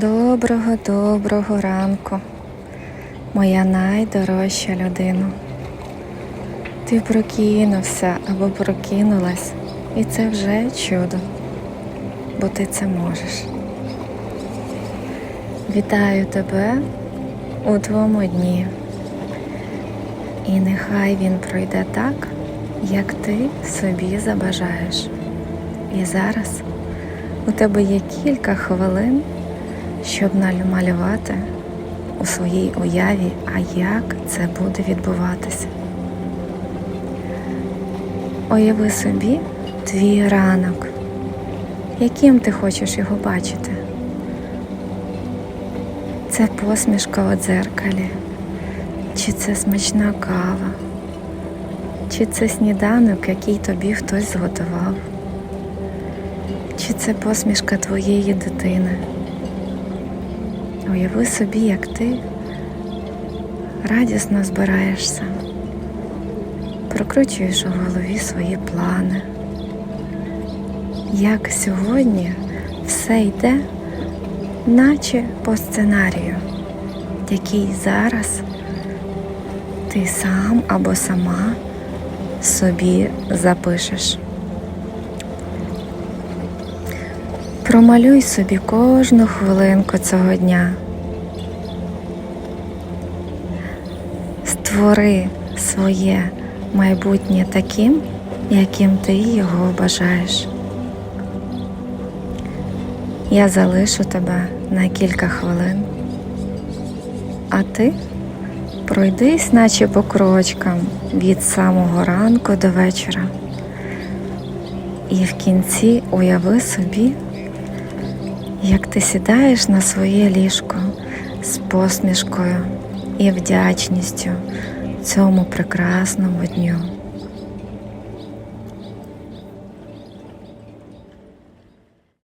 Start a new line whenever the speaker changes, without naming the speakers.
Доброго, доброго ранку, моя найдорожча людина. Ти прокинувся або прокинулась, і це вже чудо, бо ти це можеш. Вітаю тебе у твоєму дні. І нехай він пройде так, як ти собі забажаєш. І зараз у тебе є кілька хвилин, щоб намалювати у своїй уяві, а як це буде відбуватися. Уяви собі твій ранок, яким ти хочеш його бачити. Це посмішка у дзеркалі, чи це смачна кава, чи це сніданок, який тобі хтось зготував, чи це посмішка твоєї дитини. Уяви собі, як ти радісно збираєшся, прокручуєш у голові свої плани, як сьогодні все йде, наче по сценарію, який зараз ти сам або сама собі запишеш. Промалюй собі кожну хвилинку цього дня. Створи своє майбутнє таким, яким ти його бажаєш. Я залишу тебе на кілька хвилин, а ти пройдись, наче по крочкам від самого ранку до вечора. І в кінці уяви собі, як ти сідаєш на своє ліжко з посмішкою і вдячністю цьому прекрасному дню.